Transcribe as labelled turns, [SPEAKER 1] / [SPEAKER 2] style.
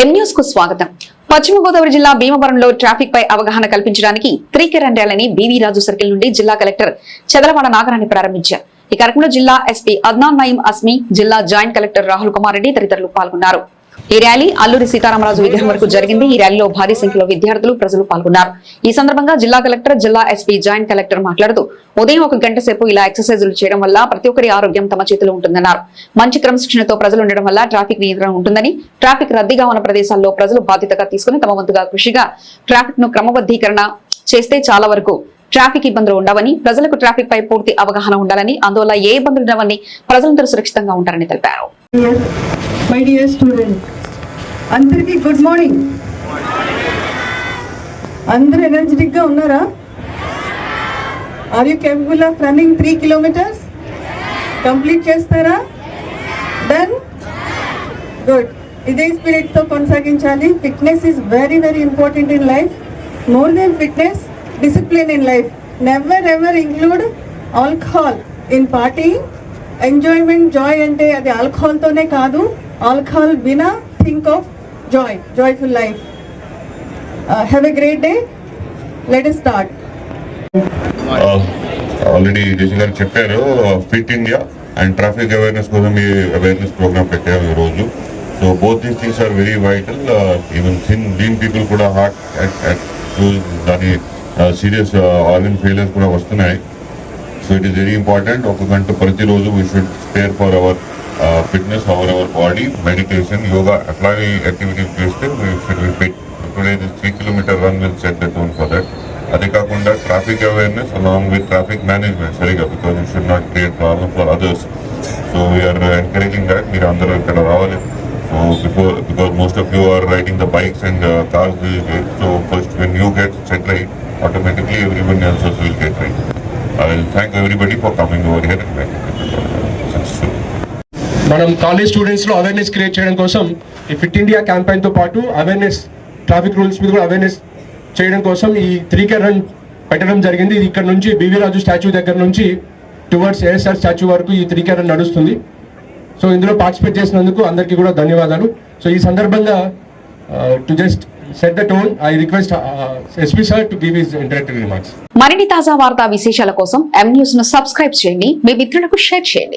[SPEAKER 1] ఎం న్యూస్కు స్వాగతం. పశ్చిమ గోదావరి జిల్లా భీమవరంలో ట్రాఫిక్ పై అవగాహన కల్పించడానికి త్రీకెరన్ ర్యాలీని బీవీ రాజు సర్కిల్ నుండి జిల్లా కలెక్టర్ చదలవాడ నాగరాన్ని ప్రారంభించారు. ఈ కార్యక్రమంలో జిల్లా ఎస్పీ అద్నాన్ నయీం అస్మి జిల్లా జాయింట్ కలెక్టర్ రాహుల్ కుమార్ రెడ్డి తదితరులు పాల్గొన్నారు. ఈ ర్యాలీ అల్లూరి సీతారామరాజు విగ్రహం వరకు జరిగింది. ఈ ర్యాలీలో భారీ సంఖ్యలో విద్యార్థులు ప్రజలు పాల్గొన్నారు. ఈ సందర్భంగా జిల్లా కలెక్టర్ జిల్లా ఎస్పీ జాయింట్ కలెక్టర్ మాట్లాడుతూ ఉదయం ఒక గంట సేపు ఇలా ఎక్సర్సైజులు చేయడం వల్ల ప్రతి ఒక్కరి ఆరోగ్యం తమ చేతిలో ఉంటుందన్నారు. మంచి క్రమశిక్షణతో ప్రజలు ఉండడం వల్ల ట్రాఫిక్ నియంత్రణ ఉంటుందని ట్రాఫిక్ రద్దీగా ఉన్న ప్రదేశాల్లో ప్రజలు బాధ్యతగా తీసుకుని తమ వంతుగా కృషిగా ట్రాఫిక్ను క్రమబద్ధీకరణ చేస్తే చాలా వరకు ట్రాఫిక్ ఇబ్బందులు ఉండవని ప్రజలకు ట్రాఫిక్ పై పూర్తి అవగాహన ఉండాలని అందువల్ల ఏ ఇబ్బందులు ఉండవని ప్రజలందరూ సురక్షితంగా ఉంటారని తెలిపారు.
[SPEAKER 2] My dear student, అందరికీ గుడ్ మార్నింగ్. అందరూ ఎనర్జెటిక్గా ఉన్నారా? Are you capable of running three kilometres complete చేస్తారా? డన్ గుడ్ ఇదే స్పిరిట్తో కొనసాగించాలి. Fitness is very very important in life more than fitness discipline in life never ever include alcohol in party enjoyment joy అంటే అది ఆల్కహాల్తోనే కాదు. Alcohol వినా think of joy joyful life have a great day let start
[SPEAKER 3] already JC గారు చెప్పారు fit India and traffic awareness కోసం ఈ awareness program పెట్టారు ఈరోజు. So both these things are very vital even thin thin people కూడా heart దాని serious organ failures కూడా వస్తున్నాయి. So it is very important ఒక గంట ప్రతిరోజు we should spare for our fitness our our body meditation yoga అట్లాగే activities చేస్తే today three kilometre run will set the tone for that అదే కాకుండా traffic awareness along with traffic management సరిగా because you should not create problem for others so we're encouraging that మీరు అందరూ ఇక్కడ రావాలి so before because most of you are riding the bikes and cars so first when you get set right automatically everyone else also will get right. I will thank everybody for coming over here and making it uh, successful.
[SPEAKER 4] మనం college స్టూడెంట్స్లో awareness create చేయడం కోసం ఈ fit India క్యాంపెయిన్తో పాటు awareness traffic rules మీద కూడా awareness చేయడం కోసం ఈ త్రీ కే రన్ పెట్టడం జరిగింది. ఇది ఇక్కడ నుంచి బీవీ రాజు స్టాచ్యూ దగ్గర నుంచి టువర్డ్స్ ఏఎస్ఆర్ స్టాచ్యూ వరకు ఈ త్రీ కే రన్ నడుస్తుంది. సో ఇందులో పార్టిసిపేట్ చేసినందుకు అందరికీ కూడా ధన్యవాదాలు. సో ఈ సందర్భంగా to just set the tone I request SP sir to give his interactive remarks
[SPEAKER 1] మరిన్ని తాజా వార్తా విశేషాల కోసం ఎం న్యూస్ను సబ్స్క్రైబ్ చేయండి. మీ మిత్రులకు షేర్ చేయండి.